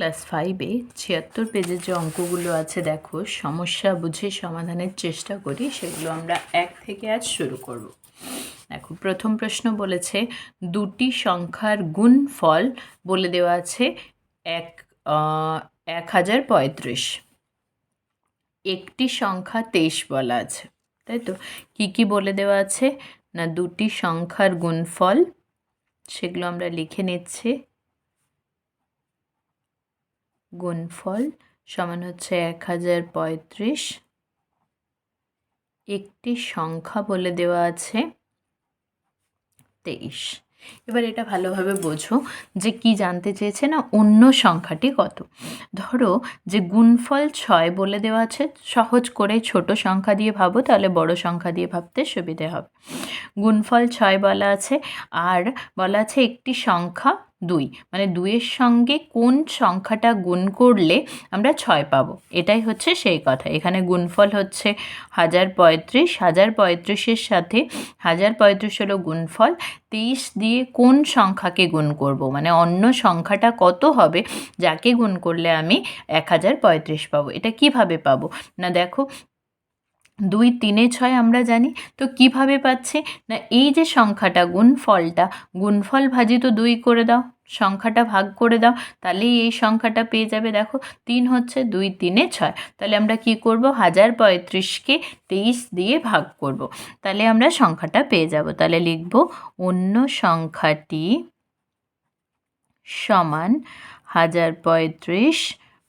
Class ফাইভে ছিয়াত্তর পেজের যে অঙ্কগুলো আছে, দেখো, সমস্যা বুঝে সমাধানের চেষ্টা করি, সেগুলো আমরা এক থেকে আজ শুরু করব। দেখো, প্রথম প্রশ্ন বলেছে, দুটি সংখ্যার গুণ ফল বলে দেওয়া আছে এক এক হাজার পঁয়ত্রিশ। একটি সংখ্যা তেইশ বলা আছে, তাই তো? কী কী বলে দেওয়া আছে? না, দুটি সংখ্যার গুণফল, সেগুলো আমরা লিখে নিচ্ছি। গুণফল সমান হচ্ছে এক হাজার পঁয়ত্রিশ। একটি সংখ্যা বলে দেওয়া আছে তেইশ। এবার এটা ভালোভাবে বোঝো যে কি জানতে চেয়েছে না, অন্য সংখ্যাটি কত? ধরো যে গুণফল ছয় বলে দেওয়া আছে, সহজ করে ছোট সংখ্যা দিয়ে ভাবো, তাহলে বড় সংখ্যা দিয়ে ভাবতে সুবিধে হবে। গুণফল ছয় বলা আছে, আর বলা আছে একটি সংখ্যা দুই। মানে দুইয়ের সঙ্গে কোন সংখ্যাটা গুণ করলে আমরা ছয় পাবো? এটাই হচ্ছে সেই কথা। এখানে গুণফল হচ্ছে হাজার পঁয়ত্রিশ। হাজার পঁয়ত্রিশের সাথে হাজার পঁয়ত্রিশ হলো গুণফল তেইশ দিয়ে কোন সংখ্যাকে গুণ করব? মানে অন্য সংখ্যাটা কত হবে যাকে গুণ করলে আমি এক হাজার পঁয়ত্রিশ পাবো? এটা কীভাবে পাবো? না দেখো, দুই, তিনে ছয় আমরা জানি, তো কীভাবে পাচ্ছে? না এই যে সংখ্যাটা, গুণফলটা, গুণফল ভাজিত দুই করে দাও। সংখ্যাটা ভাগ করে দাও, তাহলেই এই সংখ্যাটা পেয়ে যাবে। দেখো, তিন হচ্ছে দুই, তিনে ছয়। তাহলে আমরা কি করব? হাজার পঁয়ত্রিশকে তেইশ দিয়ে ভাগ করব। তাহলে আমরা সংখ্যাটা পেয়ে যাব। তাহলে লিখব, অন্য সংখ্যাটি সমান হাজার পঁয়ত্রিশ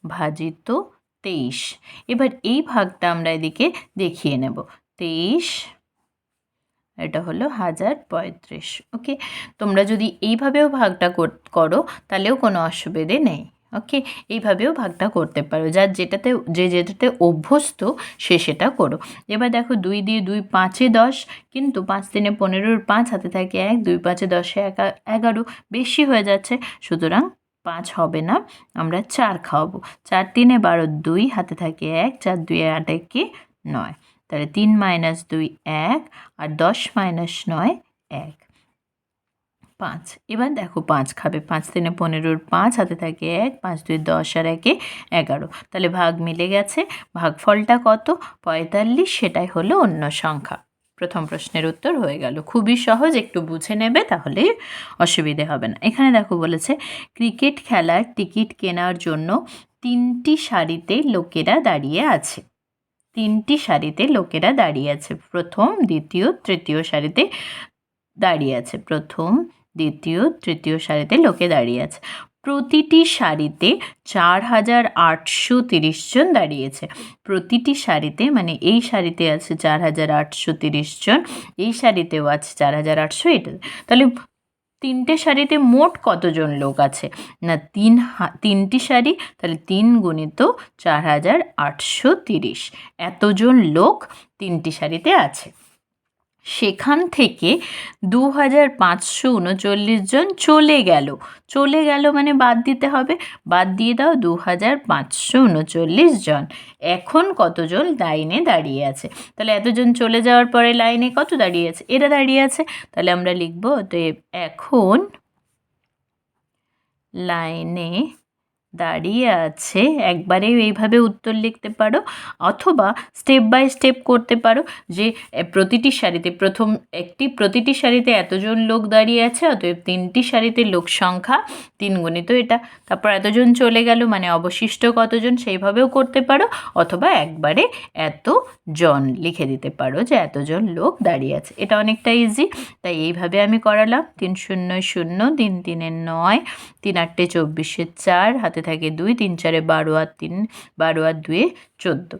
ভাজিত তেইশ। এবার এই ভাগটা আমরা এদিকে দেখিয়ে নেব। তেইশ এটা হলো হাজার পঁয়ত্রিশ ওকে তোমরা যদি এইভাবেও ভাগটা কর- তাহলেও কোনো অসুবিধে নেই ওকে এইভাবেও ভাগটা করতে পারো, যার যেটাতে, যে যেটাতে অভ্যস্ত, সে সেটা করো। এবার দেখো দুই দিয়ে দুই পাঁচে দশ, কিন্তু পাঁচ দিনে পনেরোর পাঁচ, হাতে থাকে এক, দুই পাঁচে দশে এগারো, বেশি হয়ে যাচ্ছে, সুতরাং পাঁচ হবে না, আমরা চার খাওয়াবো। চার তিনে বারো দুই, হাতে থাকে এক, চার দুই আট একে নয়। তাহলে তিন মাইনাস দুই এক আর দশ মাইনাস নয় এক। পাঁচ। এবার দেখো পাঁচ খাবে। পাঁচ তিনে পনেরোর পাঁচ, হাতে থাকে এক, পাঁচ দুই দশ আর একে এগারো। তাহলে ভাগ মিলে গেছে। ভাগফলটা কত? পঁয়তাল্লিশ, সেটাই হলো অন্য সংখ্যা। প্রথম প্রশ্নের উত্তর হয়ে গেল। খুবই সহজ, একটু বুঝে নেবে, তাহলে অসুবিধে হবে না। এখানে দেখো বলেছে, ক্রিকেট খেলার টিকিট কেনার জন্য তিনটি সারিতে লোকেরা দাঁড়িয়ে আছে। তিনটি সারিতে লোকেরা দাঁড়িয়ে আছে। প্রথম, দ্বিতীয়, তৃতীয় সারিতে দাঁড়িয়ে আছে। প্রথম, দ্বিতীয়, তৃতীয় সারিতে লোকে দাঁড়িয়ে আছে। প্রতিটি সারিতে চার হাজার আটশো তিরিশ জন দাঁড়িয়েছে প্রতিটি সারিতে মানে এই সারিতে আছে চার হাজার আটশো তিরিশ জন, এই সারিতেও আছে চার হাজার আটশো এটা তাহলে তিনটে শাড়িতে মোট কতজন লোক আছে? না, তিন তিনটি শাড়ি তাহলে তিন গুণিত চার হাজার আটশো তিরিশ। এতজন লোক তিনটি শাড়িতে আছে। সেখান থেকে দু হাজার পাঁচশো উনচল্লিশ জন চলে গেল। চলে গেল মানে বাদ দিতে হবে। বাদ দিয়ে দাও দু হাজার পাঁচশো উনচল্লিশ জন। এখন কতজন লাইনে দাঁড়িয়ে আছে? তাহলে এতজন চলে যাওয়ার পরে লাইনে কত দাঁড়িয়ে আছে? এরা দাঁড়িয়ে আছে। তাহলে আমরা লিখব অতএব এখন লাইনে দাঁড়িয়ে আছে। একবারে এইভাবে উত্তর লিখতে পারো অথবা স্টেপ বাই স্টেপ করতে পারো যে প্রতিটি সারিতে প্রথম একটি, প্রতিটি সারিতে এতজন লোক দাঁড়িয়ে আছে, অতএব তিনটি সারিতে লোক সংখ্যা তিন গুণিত এটা। তারপর এতজন চলে গেল মানে অবশিষ্ট কতজন সেইভাবেও করতে পারো অথবা একবারে এত জন লিখে দিতে পারো যে, এতজন লোক দাঁড়িয়ে আছে। এটা অনেকটা ইজি তাই এইভাবে আমি করালাম। তিন শূন্য শূন্য, তিন তিনের নয়, তিন আটটে চব্বিশে চার, হাতে থাকে দুই, তিন, চারে বারো আর তিন, বারো আর দুয়ে চোদ্দ।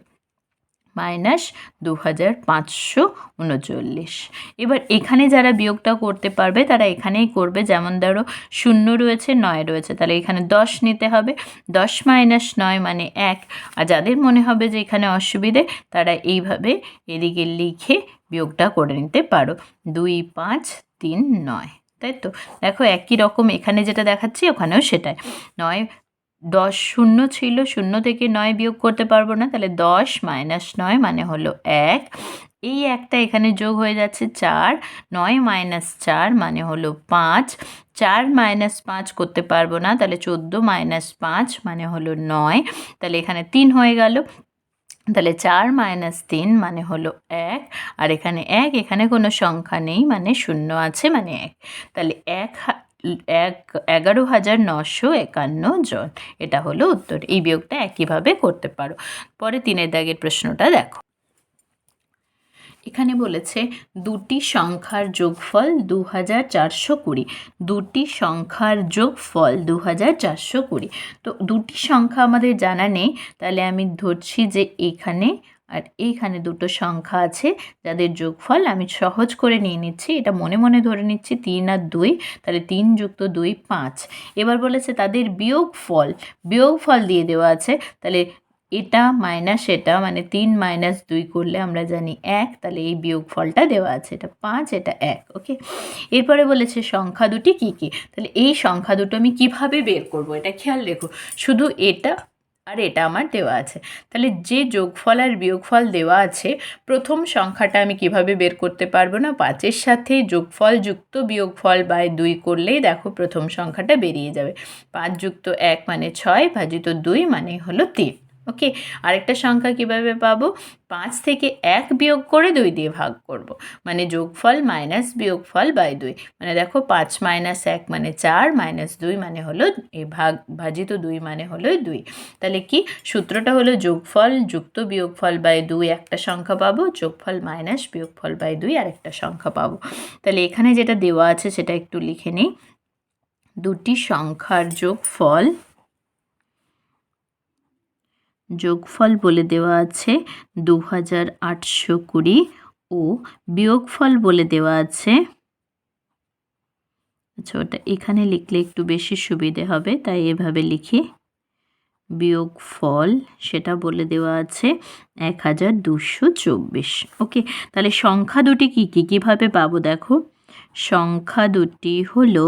মাইনাস দু হাজার পাঁচশো উনচল্লিশ। এবার এখানে যারা বিয়োগটা করতে পারবে, তারা এখানেই করবে। যেমন ধরো, শূন্য রয়েছে, নয় রয়েছে। তাহলে এখানে দশ নিতে হবে। দশ মাইনাস নয় মানে এক। আর যাদের মনে হবে যে এখানে অসুবিধে, তারা এইভাবে এদিকে লিখে বিয়োগটা করে নিতে পারো। দুই, পাঁচ, তিন, নয়। তাই তো? দেখো, একই রকম এখানে যেটা দেখাচ্ছি, ওখানেও সেটাই। নয় দশ শূন্য ছিল, শূন্য থেকে নয় বিয়োগ করতে পারব না, তাহলে দশ মাইনাস নয় মানে হলো এক। এই একটা এখানে যোগ হয়ে যাচ্ছে চার, নয় মাইনাস চার মানে হলো পাঁচ। চার মাইনাস পাঁচ করতে পারব না, তাহলে চোদ্দ মাইনাস পাঁচ মানে হলো নয়। তাহলে এখানে তিন হয়ে গেল, তাহলে চার মাইনাস তিন মানে হলো এক। আর এখানে এক, এখানে কোনো সংখ্যা নেই মানে শূন্য আছে মানে এক। তাহলে এক এক, এগারো হাজার নশো একান্ন জন। এটা হলো উত্তর। এই বিয়োগটা একইভাবে করতে পারো। পরে তিনের দাগের প্রশ্নটা দেখো। এখানে বলেছে, দুটি সংখ্যার যোগফল দু হাজার চারশো কুড়ি। দুটি সংখ্যার যোগফল দু হাজার চারশো কুড়ি। তো দুটি সংখ্যা আমাদের জানা নেই। তাহলে আমি ধরছি যে এখানে আর এইখানে দুটো সংখ্যা আছে, যাদের যোগফল আমি সহজ করে নিয়ে নিচ্ছি, এটা মনে মনে ধরে নিচ্ছি তিন আর দুই, তাহলে তিন যুক্ত দুই পাঁচ। এবার বলেছে তাদের বিয়োগফল বিয়োগফল দিয়ে দেওয়া আছে, তাহলে এটা মাইনাস এটা মানে তিন মাইনাস দুই করলে আমরা জানি এক, তাহলে এই বিয়োগফলটা দেওয়া আছে, এটা পাঁচ, এটা এক, ওকে? এরপরে বলেছে সংখ্যা দুটি কী কী? তাহলে এই সংখ্যা দুটো আমি কীভাবে বের করব? এটা খেয়াল রেখো, শুধু এটা আর এটা আমার দেওয়া আছে। তাহলে যে যোগফল আর বিয়োগফল দেওয়া আছে, প্রথম সংখ্যাটা আমি কীভাবে বের করতে পারব না? পাঁচের সাথে যোগফল যুক্ত বিয়োগফল বাই দুই করলেই দেখো প্রথম সংখ্যাটা বেরিয়ে যাবে। পাঁচ যুক্ত এক মানে ছয়, ভাজিত দুই মানে হলো তিন। ওকে আরেকটা সংখ্যা কীভাবে পাবো? পাঁচ থেকে এক বিয়োগ করে দুই দিয়ে ভাগ করব। মানে যোগফল মাইনাস বিয়োগফল বাই দুই। মানে দেখো পাঁচ মাইনাস এক মানে চার মাইনাস দুই মানে হলো এই ভাগ, ভাজিত দুই মানে হলো দুই। তাহলে কি? সূত্রটা হলো যোগফল যুক্ত বিয়োগফল বাই দুই একটা সংখ্যা পাবো, যোগফল মাইনাস বিয়োগফল বাই দুই আরেকটা সংখ্যা পাবো। তাহলে এখানে যেটা দেওয়া আছে সেটা একটু লিখে নিই। দুটি সংখ্যার যোগফল যোগফল বলে দেওয়া আছে দু হাজার আটশো কুড়ি ও বিয়োগফল বলে দেওয়া আছে আচ্ছা ওটা এখানে লিখলে একটু বেশি সুবিধে হবে, তাই এভাবে লিখি। বিয়োগ ফল সেটা বলে দেওয়া আছে এক হাজার দুশো চব্বিশ। ওকে, তাহলে সংখ্যা দুটি কী কী, কীভাবে পাবো দেখো? সংখ্যা দুটি হলো,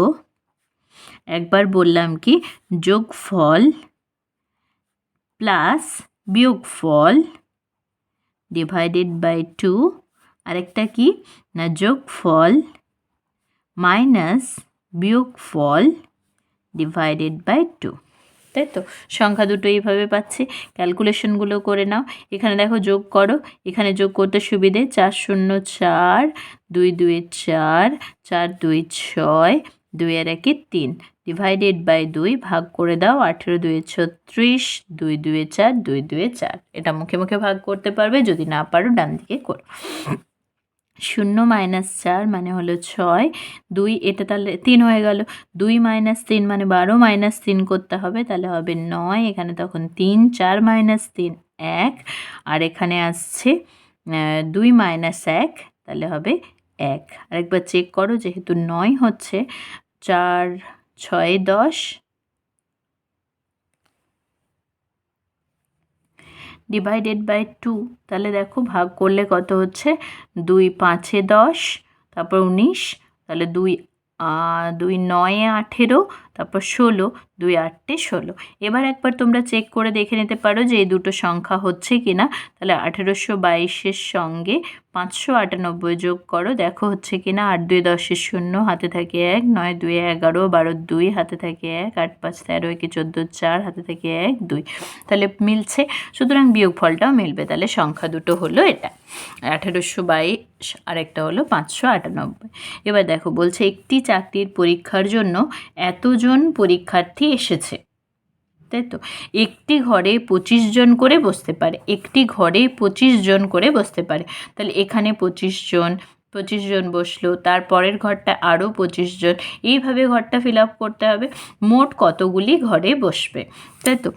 একবার বললাম কি, যোগফল প্লাস বিয়োগফল ডিভাইডেড বাই টু আরেকটা কি? না যোগফল মাইনাস বিয়োগফল ডিভাইডেড বাই টু তাই তো? সংখ্যা দুটো এইভাবে পাচ্ছি। ক্যালকুলেশনগুলো করে নাও। এখানে দেখো যোগ করো। এখানে যোগ করতে সুবিধে চার শূন্য চার, দুই দুই চার চার দুই ছয়, দুই আর একে তিন। ডিভাইডেড বাই দুই ভাগ করে দাও আঠেরো দুয়ে ছত্রিশ, দুই দুয়ে চার, দুই দুয়ে চার। এটা মুখে মুখে ভাগ করতে পারবে, যদি না পারো ডান দিকে করো। শূন্য মাইনাস চার মানে হলো ছয়। দুই, এটা তাহলে তিন হয়ে গেল। দুই মাইনাস তিন মানে বারো, মাইনাস তিন করতে হবে, তাহলে হবে নয়। এখানে তখন তিন, চার মাইনাস তিন, এক। আর এখানে আসছে দুই মাইনাস এক, তাহলে হবে এক। আরেকবার চেক করো, যেহেতু নয় হচ্ছে, চার ছয় দশ। ডিভাইডেড বাই টু তাহলে দেখো ভাগ করলে কত হচ্ছে? দুই পাঁচে দশ, তারপর উনিশ, তাহলে দুই দুই নয়ে আঠেরো তারপর ষোলো, দুই আটটে ষোলো। এবার একবার তোমরা চেক করে দেখে নিতে পারো যে এই দুটো সংখ্যা হচ্ছে কি না তাহলে আঠেরোশো বাইশের সঙ্গে পাঁচশো আটানব্বই যোগ করো, দেখো হচ্ছে কি না আট দুই দশের শূন্য, হাতে থাকে এক, নয় দুই এগারো, বারো দুই, হাতে থাকে এক, আট পাঁচ তেরো, একে চোদ্দ চার, হাতে থাকে এক, দুই। তাহলে মিলছে। সুতরাং বিয়োগফলটাও মিলবে। তাহলে সংখ্যা দুটো হলো এটা। আঠেরোশো বাইশ, আরেকটা হলো পাঁচশো আটানব্বই। এবার দেখো, বলছে একটি চাকরির পরীক্ষার জন্য এতজন পরীক্ষার্থী এসেছে। তাই তো? একটি ঘরে পঁচিশ জন করে বসতে পারে। একটি ঘরে পঁচিশ জন করে বসতে পারে। তাহলে এখানে পঁচিশ জন পঁচিশ জন বসল, তার পরের ঘরটা আরও পঁচিশ জন। এইভাবে ঘরটা ফিল আপ করতে হবে। মোট কতগুলি ঘরে বসবে? তাই তো?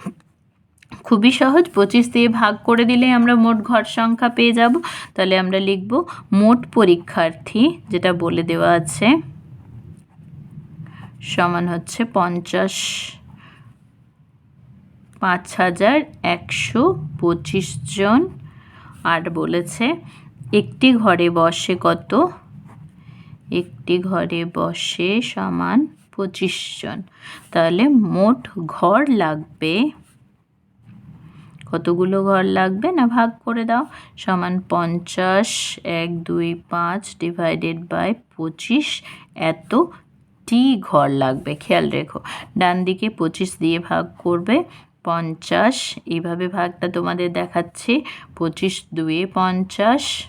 খুবই সহজ। পঁচিশ দিয়ে ভাগ করে দিলে আমরা মোট ঘর সংখ্যা পেয়ে যাব। তাহলে আমরা লিখব মোট পরীক্ষার্থী, যেটা বলে দেওয়া আছে। সমান হচ্ছে পঞ্চাশ। পাঁচ হাজার একশো পঁচিশ জন। আর বলেছে, একটি ঘরে বসে কত? একটি ঘরে বসে সমান পঁচিশ জন। তাহলে মোট ঘর লাগবে, কতগুলো ঘর লাগবে না ভাগ করে দাও? সমান পঞ্চাশ, এক, দুই, পাঁচ ডিভাইডেড বাই পঁচিশ, এত টি ঘর লাগবে, খেয়াল রেখো। ডান দিকে পঁচিশ দিয়ে ভাগ করবে পঞ্চাশ, এইভাবে ভাগটা তোমাদের দেখাচ্ছি। পঁচিশ দুয়ে পঞ্চাশ,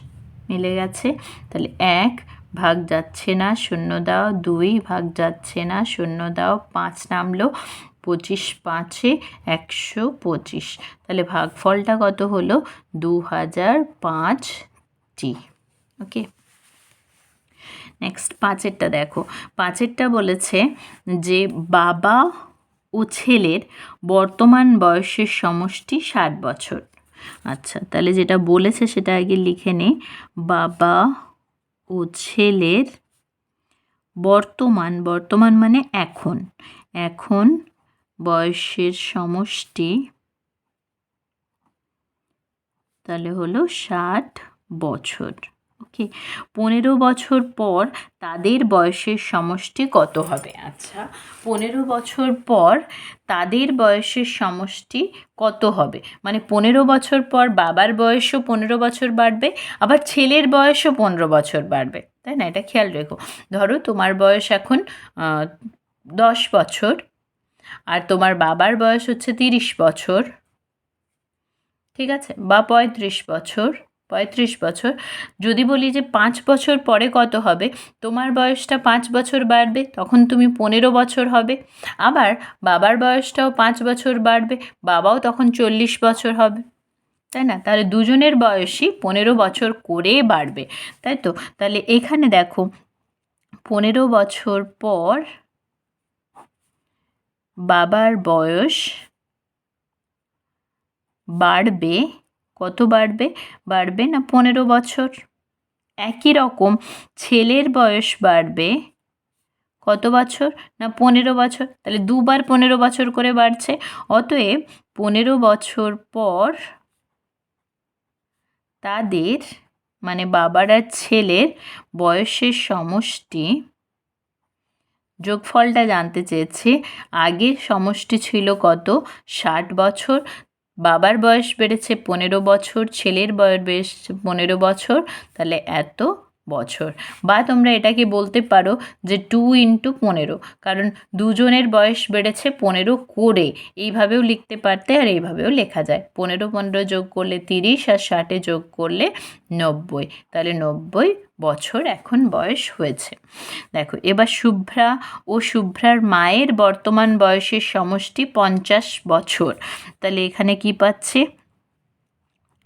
মিলে গেছে। তাহলে এক ভাগ যাচ্ছে না, শূন্য দাও। দুই ভাগ যাচ্ছে না, শূন্য দাও। পাঁচ নামলো, পঁচিশ পাঁচে একশো পঁচিশ। তাহলে ভাগফলটা কত হলো? দু হাজার পাঁচটি। ওকে? নেক্সট পাঁচেরটা দেখো। পাঁচেরটা বলেছে যে, বাবা ও ছেলের বর্তমান বয়সের সমষ্টি ষাট বছর। আচ্ছা তাহলে যেটা বলেছে সেটা আগে লিখে নে। বাবা ও ছেলের বর্তমান বর্তমান মানে এখন। এখন বয়সের সমষ্টি তাহলে হলো ষাট বছর। ওকে, পনেরো বছর পর তাদের বয়সের সমষ্টি কত হবে? আচ্ছা পনেরো বছর পর তাদের বয়সের সমষ্টি কত হবে? মানে পনেরো বছর পর বাবার বয়সও পনেরো বছর বাড়বে, আবার ছেলের বয়সও পনেরো বছর বাড়বে, তাই না? এটা খেয়াল রেখো। ধরো তোমার বয়স এখন দশ বছর, আর তোমার বাবার বয়স হচ্ছে তিরিশ বছর, ঠিক আছে? বা পঁয়ত্রিশ বছর পঁয়ত্রিশ বছর। যদি বলি যে পাঁচ বছর পরে কত হবে? তোমার বয়সটা পাঁচ বছর বাড়বে, তখন তুমি পনেরো বছর হবে। আবার বাবার বয়সটাও পাঁচ বছর বাড়বে, বাবাও তখন চল্লিশ বছর হবে। তাই না? তাহলে দুজনের বয়সই পনেরো বছর করে বাড়বে। তাই তো? তাহলে এখানে দেখো, পনেরো বছর পর বাবার বয়স বাড়বে কত বাড়বে? বাড়বে না পনেরো বছর। একই রকম ছেলের বয়স বাড়বে। কত বছর? না পনেরো বছর। তাহলে দুবার পনেরো বছর করে বাড়ছে। অতএব পনেরো বছর পর তাদের মানে বাবার আর ছেলের বয়সের সমষ্টি যোগফলটা জানতে চেয়েছি। আগের সমষ্টি ছিল কত? ষাট বছর। বাবার বয়স বেড়েছে পনেরো বছর ছেলের বয়স পনেরো বছর তাহলে এত বছর। বা তোমরা এটাকে বলতে পারো যে টু ইন্টু পনেরো। কারণ দুজনের বয়স বেড়েছে পনেরো করে। এইভাবেও লিখতে পারতে আর এইভাবেও লেখা যায়। পনেরো পনেরো যোগ করলে তিরিশ আর ষাটে যোগ করলে নব্বই। তাহলে নব্বই বছর এখন বয়স হয়েছে। দেখো, এবার শুভ্রা ও শুভ্রার মায়ের বর্তমান বয়সের সমষ্টি পঞ্চাশ বছর। তাহলে এখানে কি পাচ্ছে?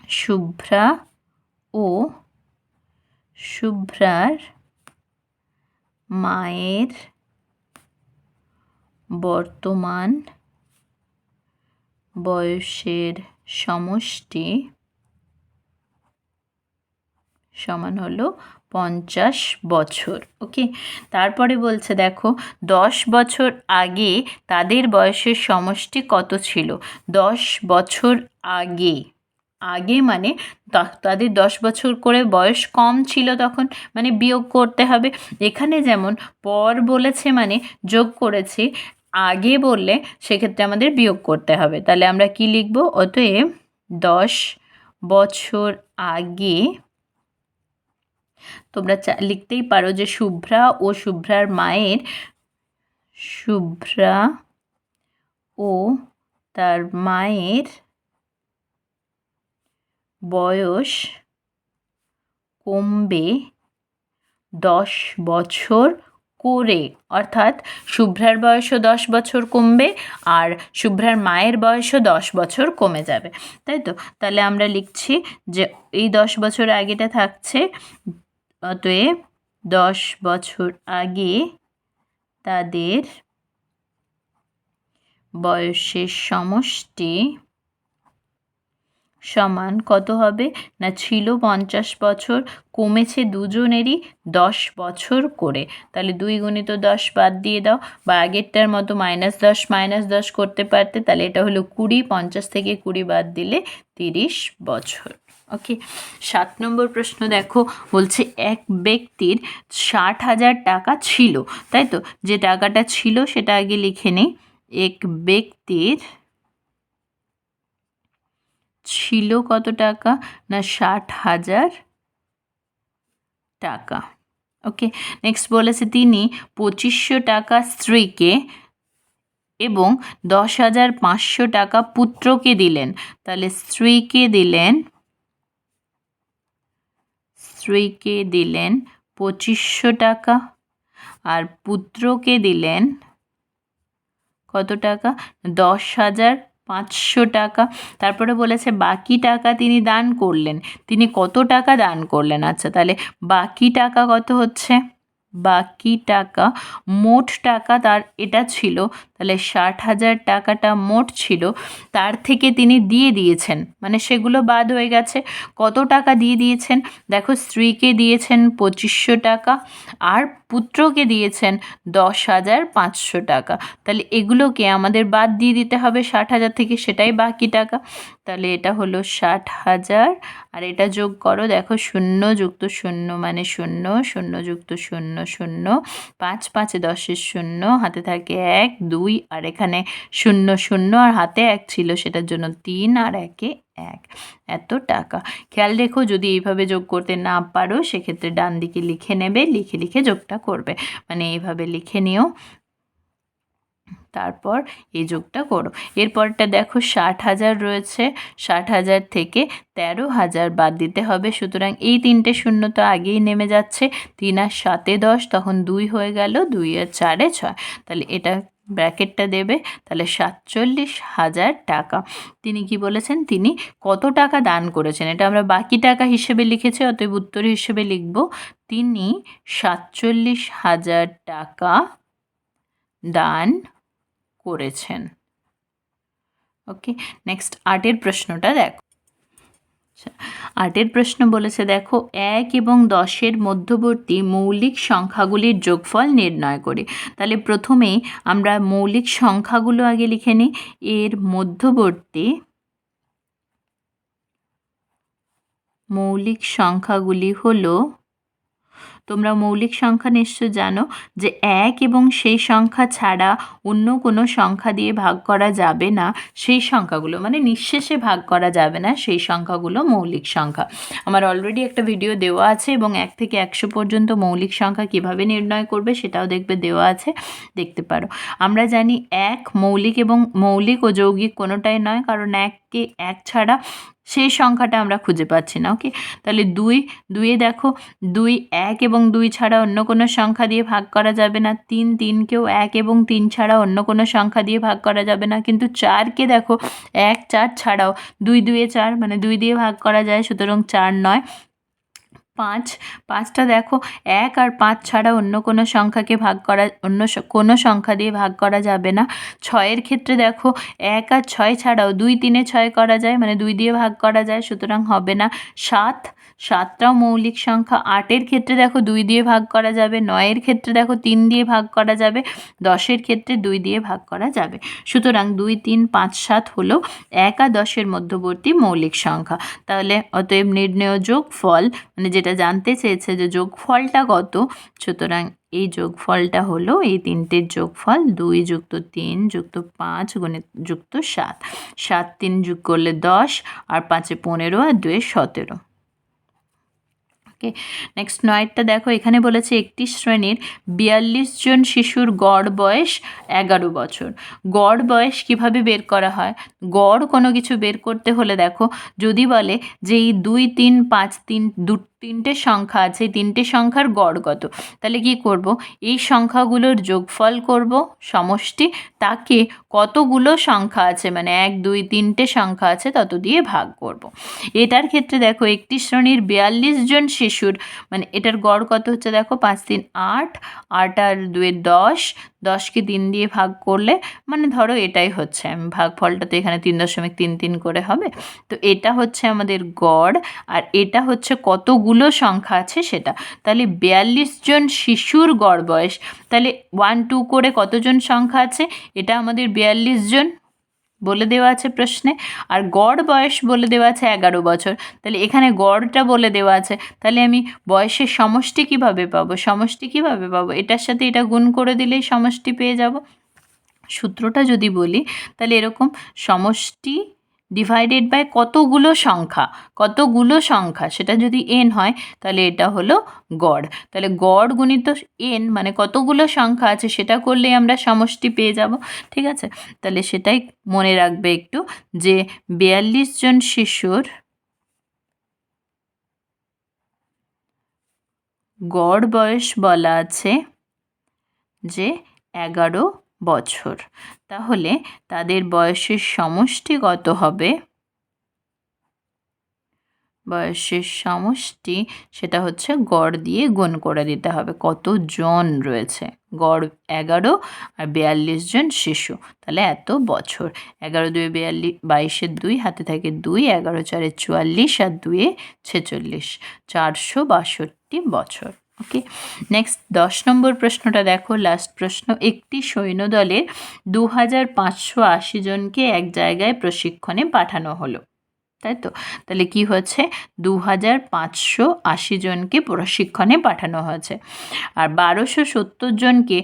শুভ্রা ও শুভ্রার মায়ের বর্তমান বয়সের সমষ্টি সমান হলো পঞ্চাশ বছর, ওকে? তারপরে বলছে, দেখো, দশ বছর আগে তাদের বয়সের সমষ্টি কত ছিল? দশ বছর আগে। আগে মানে তাদের দশ বছর করে বয়স কম ছিল তখন মানে বিয়োগ করতে হবে। এখানে যেমন পর বলেছে মানে যোগ করেছি, আগে বললে সেক্ষেত্রে আমাদের বিয়োগ করতে হবে। তাহলে আমরা কি লিখব? অতএব দশ বছর আগে তোমরা লিখতেই পারো যে শুভ্রা ও শুভ্রার মায়ের, শুভ্রা ও তার মায়ের বয়স কমবে দশ বছর করে। অর্থাৎ শুভ্রার বয়সও দশ বছর কমবে আর শুভ্রার মায়ের বয়সও দশ বছর কমে যাবে। তাই তো? তাহলে আমরা লিখছি যে এই দশ বছর আগেটা থাকছে, অতএব দশ বছর আগে তাদের বয়সের সমষ্টি সমান কত হবে? না ছিল পঞ্চাশ বছর, কমেছে দুজনেরই দশ বছর করে। তাহলে দুই গুণিত দশ বাদ দিয়ে দাও বা আগেরটার মতো মাইনাস দশ মাইনাস দশ করতে পারতে, তাহলে এটা হলো কুড়ি, পঞ্চাশ থেকে কুড়ি বাদ দিলে তিরিশ বছর। ওকে সাত নম্বর প্রশ্ন দেখো, বলছে এক ব্যক্তির ষাট হাজার টাকা ছিল, তাই তো? যে টাকাটা ছিল সেটা আগে লিখে নিই। এক ব্যক্তির ছিল কত টাকা? না, ষাট হাজার টাকা। ওকে নেক্সট বলেছে তিনি, পঁচিশশো টাকা স্ত্রীকে এবং দশ হাজার পাঁচশো টাকা পুত্রকে দিলেন। তাহলে স্ত্রীকে দিলেন স্ত্রীকে দিলেন পঁচিশশো টাকা আর পুত্রকে দিলেন কত টাকা? দশ হাজার পাঁচশো টাকা। তারপরে বলেছে, বাকি টাকা তিনি দান করলেন। তিনি কত টাকা দান করলেন? আচ্ছা তাহলে বাকি টাকা কত হচ্ছে? বাকি টাকা, মোট টাকা তার এটা ছিল তাহলে ষাট হাজার টাকাটা মোট ছিল, তার থেকে তিনি দিয়ে দিয়েছেন। মানে সেগুলো বাদ হয়ে গেছে। কত টাকা দিয়ে দিয়েছেন? দেখো, স্ত্রীকে দিয়েছেন পঁচিশশো টাকা, আর পুত্রকে দিয়েছেন দশ হাজার পাঁচশো টাকা। তাহলে এগুলোকে আমাদের বাদ দিয়ে দিতে হবে ষাট হাজার থেকে, সেটাই বাকি টাকা। তাহলে এটা হলো ষাট হাজার, আর এটা যোগ করো, দেখো, শূন্য যুক্ত শূন্য মানে শূন্য শূন্য যুক্ত শূন্য শূন্য, পাঁচ পাঁচে দশের শূন্য, হাতে থাকে এক, দুই আর এখানে শূন্য শূন্য, আর হাতে এক ছিল, সেটার জন্য তিন আর একে এক। এত টাকা। খেয়াল রেখো, যদি এইভাবে যোগ করতে না পারো, সেক্ষেত্রে ডান দিকে লিখে নেবে, লিখে লিখে যোগটা করবে। মানে এইভাবে লিখে নিও। তারপর এই যোগটা করো। এরপরটা দেখো, ষাট হাজার রয়েছে। ষাট হাজার থেকে তেরো হাজার বাদ দিতে হবে। সুতরাং এই তিনটে শূন্য তো আগেই নেমে যাচ্ছে। তিন আর সাতে দশ, তখন দুই হয়ে গেল, দুই আর চারে ছয়। তাহলে এটা ব্র্যাকেটটা দেবে, তাহলে সাতচল্লিশ হাজার টাকা। তিনি কি বলেছেন? তিনি কত টাকা দান করেছেন? এটা আমরা বাকি টাকা হিসেবে লিখেছি, অতএব উত্তর হিসেবে লিখব। তিনি সাতচল্লিশ হাজার টাকা দান করেছেন। ওকে, নেক্সট আটের প্রশ্নটা দেখো। আটের প্রশ্ন বলেছে, দেখো, এক এবং দশের মধ্যবর্তী মৌলিক সংখ্যাগুলির যোগফল নির্ণয় করে। তাহলে প্রথমে আমরা মৌলিক সংখ্যাগুলো আগে লিখে নিই। এর মধ্যবর্তী মৌলিক সংখ্যাগুলি হলো তোমরা মৌলিক সংখ্যা নিশ্চয় জানো যে এক এবং সেই সংখ্যা ছাড়া অন্য কোনো সংখ্যা দিয়ে ভাগ করা যাবে না। সেই সংখ্যাগুলো মানে নিঃশেষে ভাগ করা যাবে না, সেই সংখ্যাগুলো মৌলিক সংখ্যা। আমার অলরেডি একটা ভিডিও দেওয়া আছে এবং এক থেকে একশো পর্যন্ত মৌলিক সংখ্যা কীভাবে নির্ণয় করবে সেটাও দেখবে দেওয়া আছে, দেখতে পারো। আমরা জানি এক মৌলিক এবং মৌলিক ও যৌগিক কোনোটাই নয়, কারণ এককে এক ছাড়া সেই সংখ্যাটা আমরা খুঁজে পাচ্ছি না ওকে তাহলে দুই, দুইয়ে দেখো, দুই এক এবং দুই ছাড়া অন্য কোনো সংখ্যা দিয়ে ভাগ করা যাবে না। তিন, তিনকেও এক এবং তিন ছাড়া অন্য কোনো সংখ্যা দিয়ে ভাগ করা যাবে না। কিন্তু চারকে দেখো, এক, চার ছাড়াও দুই দুয়ে চার মানে দুই দিয়ে ভাগ করা যায়, সুতরাং চার নয়। পাঁচ, পাঁচটা দেখো, এক আর পাঁচ ছাড়া অন্য কোনো সংখ্যাকে ভাগ করা, অন্য কোনো সংখ্যা দিয়ে ভাগ করা যাবে না। ছয়ের ক্ষেত্রে দেখো, এক আর ছয় ছাড়াও দুই তিনে ছয় করা যায় মানে দুই দিয়ে ভাগ করা যায়, সুতরাং হবে না। সাত, সাতটাও মৌলিক সংখ্যা। আটের ক্ষেত্রে দেখো, দুই দিয়ে ভাগ করা যাবে। নয়ের ক্ষেত্রে দেখো, তিন দিয়ে ভাগ করা যাবে। দশের ক্ষেত্রে দুই দিয়ে ভাগ করা যাবে। সুতরাং দুই, তিন, পাঁচ, সাত হলো এক আর দশের মধ্যবর্তী মৌলিক সংখ্যা। তাহলে অতএব নির্ণয় যোগ ফল মানে যেটা জানতে চেয়েছে যে যোগফলটা কত, সুতরাং এই যোগফলটা হলো এই তিনটের যোগফল দুই যুক্ত তিন যুক্ত পাঁচ গুণে যুক্ত সাত। সাত তিন যোগ করলে দশ, আর পাঁচে পনেরো, আর দুয়ে সতেরো। নেক্সট নয়টা দেখো, এখানে বলেছে একটি শ্রেণির বিয়াল্লিশ জন শিশুর গড় বয়স এগারো বছর। গড় বয়স কীভাবে বের করা হয়? গড় কোনো কিছু বের করতে হলে দেখো, যদি বলে যে এই দুই, তিন, পাঁচ, তিন দু তিনটে সংখ্যা আছে তিনটে সংখ্যার গড় কত? তাহলে কি করব? এই সংখ্যাগুলোর যোগফল করব সমষ্টি, তাকে কতগুলো সংখ্যা আছে? মানে এক, দুই, তিনটে সংখ্যা আছে, তত দিয়ে ভাগ করব। এটার ক্ষেত্রে দেখো একটি শ্রেণির বিয়াল্লিশ জন শিশুর মানে এটার গড় কত হচ্ছে দেখো? পাঁচ, তিন, আট আট আর দুয়ে দশ, দশকে তিন দিয়ে ভাগ করলে মানে ধরো এটাই হচ্ছে আমি ভাগফলটা তো এখানে তিন দশমিক তিন তিন করে হবে। তো এটা হচ্ছে আমাদের গড়, আর এটা হচ্ছে কতগুলো সংখ্যা আছে সেটা। তাহলে বিয়াল্লিশ জন শিশুর গড় বয়স, তাহলে ওয়ান টু করে কতজন সংখ্যা আছে? এটা আমাদের বিয়াল্লিশ জন বলে দেওয়া আছে প্রশ্নে। আর গড় বয়স বলে দেওয়া আছে এগারো বছর। তাহলে এখানে গড়টা বলে দেওয়া আছে। তাহলে আমি বয়সের সমষ্টি কীভাবে পাবো? সমষ্টি কীভাবে পাবো? এটার সাথে এটা গুণ করে দিলেই সমষ্টি পেয়ে যাব। সূত্রটা যদি বলি, তাহলে এরকম সমষ্টি ডিভাইডেড বাই কতগুলো সংখ্যা? কতগুলো সংখ্যা? সেটা যদি এন হয়, তাহলে এটা হলো গড়। তাহলে গড় গুণিত এন মানে কতগুলো সংখ্যা আছে, সেটা করলেই আমরা সমষ্টি পেয়ে যাব, ঠিক আছে? তাহলে সেটাই মনে রাখবে একটু যে বিয়াল্লিশ জন শিশুর গড় বয়স বলা আছে যে এগারো বছর। তাহলে তাদের বয়সের সমষ্টি কত হবে? বয়সের সমষ্টি সেটা হচ্ছে গড় দিয়ে গুণ করে দিতে হবে। কত জন রয়েছে? গড় এগারো আর বিয়াল্লিশ জন শিশু। তাহলে এত বছর। এগারো দুই বিয়াল্লিশ বাইশের দুই, হাতে থাকে দুই, এগারো চারে চুয়াল্লিশ আর দুয়ে ছেচল্লিশ। চারশো বাষট্টি বছর। ওকে নেক্সট দশ নম্বর প্রশ্নটা দেখো। লাস্ট প্রশ্ন, একটি সৈন্যদলের দু হাজার পাঁচশো আশি জনকে এক জায়গায় প্রশিক্ষণে পাঠানো হলো। তাই তো? তাহলে কি হচ্ছে? দু হাজার পাঁচশো আশি জনকে প্রশিক্ষণে পাঠানো হয়েছে। আর বারোশো সত্তর জনকে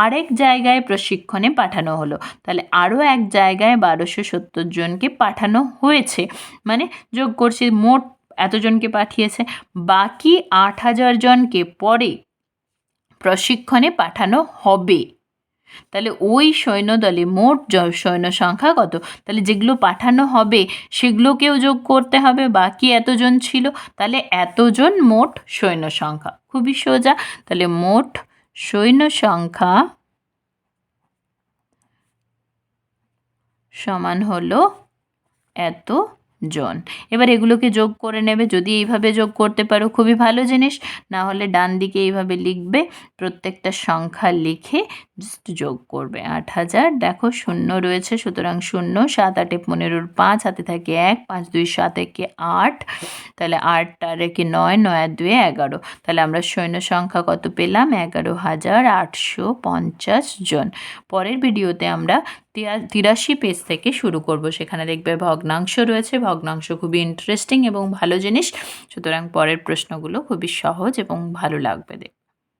আরেক জায়গায় প্রশিক্ষণে পাঠানো হলো। তাহলে আরও এক জায়গায় বারোশো সত্তর জনকে পাঠানো হয়েছে। মানে যোগ করছি মোট এতজনকে পাঠিয়েছে। বাকি আট হাজার জনকে পরে প্রশিক্ষণে পাঠানো হবে। তাহলে ওই সৈন্যদলে মোট সৈন্য সংখ্যা কত? তাহলে যেগুলো পাঠানো হবে, সেগুলোকেও যোগ করতে হবে। বাকি এতজন ছিল, তাহলে এতজন মোট সৈন্য সংখ্যা। খুবই সোজা। তাহলে মোট সৈন্য সংখ্যা সমান হলো এত জন। এবার এগুলোকে যোগ করে নেবে। যদি এইভাবে যোগ করতে পারো, খুবই ভালো জিনিস। না হলে ডান দিকে এইভাবে লিখবে, প্রত্যেকটা সংখ্যা লিখে যোগ করবে। আট হাজার, দেখো শূন্য রয়েছে, সুতরাং শূন্য, সাত, আটে পনেরোর পাঁচ, হাতে থাকে এক, পাঁচ, দুই, সাত, একে, আট। তাহলে আট আর একে নয় নয় আর দুয়ে এগারো। তাহলে আমরা সৈন্য সংখ্যা কত পেলাম? এগারো হাজার আটশো পঞ্চাশ জন। পরের ভিডিওতে আমরা তিরাশি পেজ থেকে শুরু করব। সেখানে দেখবে ভগ্নাংশ রয়েছে। ভগ্নাংশ খুবই ইন্টারেস্টিং এবং ভালো জিনিস। সুতরাং পরের প্রশ্নগুলো খুবই সহজ এবং ভালো লাগবে দেখ